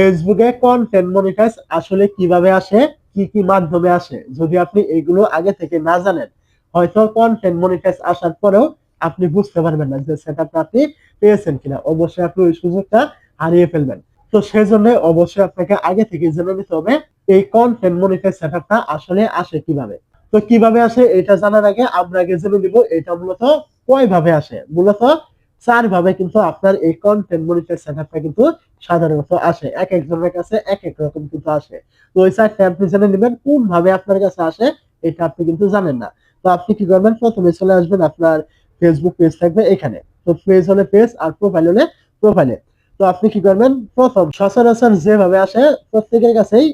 ফেসবুকে content monetize আসলে কীভাবে আসে? কি কি মাধ্যমে আসে? যদি আপনি এগুলো আগে থেকে না জানেন, হয়তো কন্টেন্ট মনিটাইজ আসার পরেও আপনি বুঝতে পারবেন না যে সেটআপটা আপনি পেয়েছেন কিনা। অবশ্যই আপনি ওই সুযোগটা হারিয়ে ফেলবেন। তো সেজন্য অবশ্যই আপনাকে আগে থেকে জেনে নিতে হবে, এই কন্টেন্ট মনিটাইজ সেটআপটা আসলে আসে কীভাবে। তো কীভাবে আসে এটা জানার আগে আমরা আগে জেনে নিব, এটা মূলত কয় ভাবে আসে? মূলত চার ভাবে কিন্তু আপনার এই কন্টেন্ট মনিটাইজ সেটআপটা কিন্তু সাধারণত আসে। এক একজনের কাছে এক এক রকম কিন্তু আসে। তো ওই চারটা আপনি জেনে নেবেন কোন ভাবে আপনার কাছে আসে এটা আপনি কিন্তু জানেন না। তো আপনি কি করবেন? প্রথমে চলে আসবেন আপনার ফেসবুক পেজ থাকবে এখানে। তো পেজ হলে পেজ আর প্রোফাইল হলে প্রোফাইলে তো আপনি কি করবেন? প্রথম সচরাচর যেভাবে আসে প্রত্যেকের কাছেই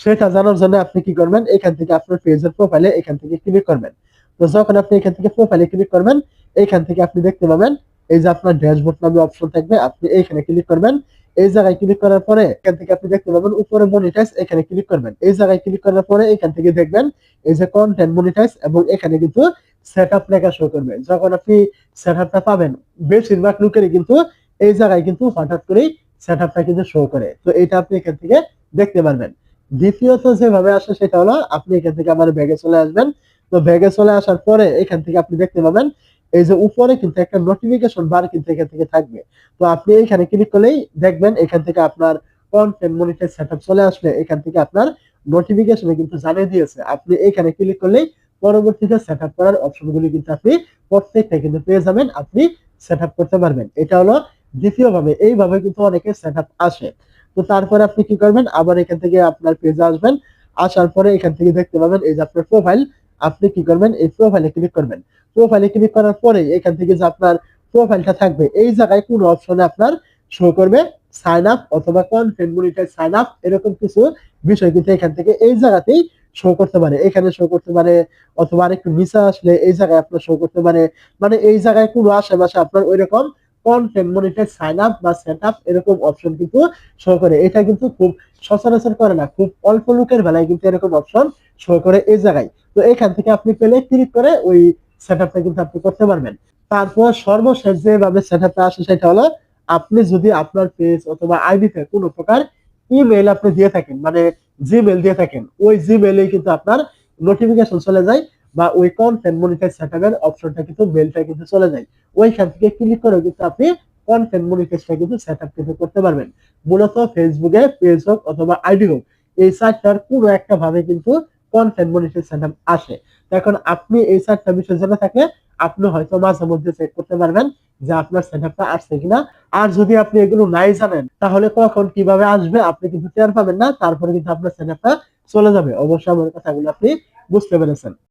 সেটা জানার জন্য আপনি কি করবেন? এখান থেকে আপনার পেজের প্রোফাইলে এখান থেকে ক্লিক করবেন। তো যখন আপনি এখান থেকে প্রোফাইলে ক্লিক করবেন, এখান থেকে আপনি দেখতে পাবেন এই যে আপনার ড্যাশবোর্ড নামে অপশন থাকবে, আপনি এইখানে ক্লিক করবেন। এই জায়গায় ক্লিক করার পরে এখান থেকে আপনি দেখতে পাবেন উপরে মনিটাইজ এখানে ক্লিক করবেন। এই জায়গায় ক্লিক করার পরে এখান থেকে দেখবেন এই যে কন্টেন্ট মনিটাইজ এবং এখানে কিন্তু সেটআপ লেখা শো করবে। যখন আপনি সেটআপটা পাবেন, বেশিরভাগ লোকেরই কিন্তু এই জায়গায় কিন্তু হঠাৎ করেই সেটআপটা কিন্তু শো করে। তো এটা আপনি এখান থেকে দেখতে পারবেন। দ্বিতীয়ত যেভাবে আসে সেটা হলো, আপনি এখান থেকে আমার ব্যাগে চলে আসবেন। তো ব্যাগে চলে আসার পরে এখান থেকে আপনি দেখতে পাবেন এই যে উপরে কিন্তু একটা নোটিফিকেশন বার কিন্তু এখান থেকে থাকবে। তো আপনি এখানে ক্লিক করলেই দেখবেন এখান থেকে আপনার কন্টেন্ট মনিটাইজ সেটআপ চলে আসলে এখান থেকে আপনার নোটিফিকেশনে কিন্তু জানিয়ে দিয়েছে। আপনি এখানে ক্লিক করলেই পরবর্তীতে সেটআপ করার অপশনগুলি কিন্তু আপনি প্রত্যেকটা কিন্তু পেয়ে যাবেন, আপনি সেটআপ করতে পারবেন। এটা হলো দ্বিতীয় ভাবে এইভাবে কিন্তু অনেকে সেটআপ আসে। তো তারপরে আপনি কি করবেন? আবার এখান থেকে আপনার পেজে আসবেন। আসার পরে এখান থেকে দেখতে পাবেন এই যে আপনার প্রোফাইল আপনি কি করবেন? এই প্রোফাইলে ক্লিক করবেন। প্রোফাইলে ক্লিক করার পরে এখান থেকে যে আপনার প্রোফাইলটা থাকবে, এই জায়গায় কোন অপশনে আপনার শো করবে সাইন আপ অথবা কন্টেন্ট মনিটাইজ সাইন আপ এরকম কিছু বিষয় কিন্তু এখান থেকে এই জায়গাতেই শো করতে পারে। এখানে শো করতে পারে অথবা আরেকটু নিচে আসলে এই জায়গায় আপনার শো করতে পারে। মানে এই জায়গায় কোনো আশেপাশে আপনার ওই রকম কন্টেন্ট মনিটাইজ সাইন আপ বা সেট আপ এরকম অপশন কিন্তু শো করে। এটা কিন্তু খুব সচরাচর করে না, খুব অল্প লোকের বেলায় কিন্তু এরকম অপশন শো করে এই জায়গায়। তো এখান থেকে আপনি পেলে ক্লিক করে ওই সেটআপটা কিন্তু আপনি করতে পারবেন। তারপর সর্বশেষ যেভাবে সেটআপটা আসে সেটা হলো, আপনি যদি আপনার পেজ অথবা আইডিতে কোনো প্রকার ইমেল আপনি দিয়ে থাকেন মানে জিমেল দিয়ে থাকেন, ওই জিমেলে কিন্তু আপনার নোটিফিকেশন চলে যায় বা ওই কন্টেন্ট মনিটাইজ সেটআপের অপশনটা কিন্তু মেলটা কিন্তু চলে যায়। ওইখান থেকে ক্লিক করে কিন্তু আপনি কন্টেন্ট মনিটাইজটা কিন্তু সেটআপ কিন্তু করতে পারবেন। মূলত ফেসবুকে পেজ হোক অথবা আইডি হোক, এই সাইটটার কোনো একটা ভাবে কিন্তু কন্টেন্ট মনিটাইজ সেন্টার আসে। এখন আপনি এই চারটা বিষয় জেনে থাকলে আপনি হয়তো মাঝে মধ্যে চেক করতে পারবেন যে আপনার সেটআপটা আসছে কিনা। আর যদি আপনি এগুলো নাই জানেন, তাহলে কখন কীভাবে আসবে আপনি কিন্তু টের পাবেন না, তারপরে কিন্তু আপনার সেটআপটা চলে যাবে। অবশ্যই আমার কথাগুলো আপনি বুঝতে পেরেছেন।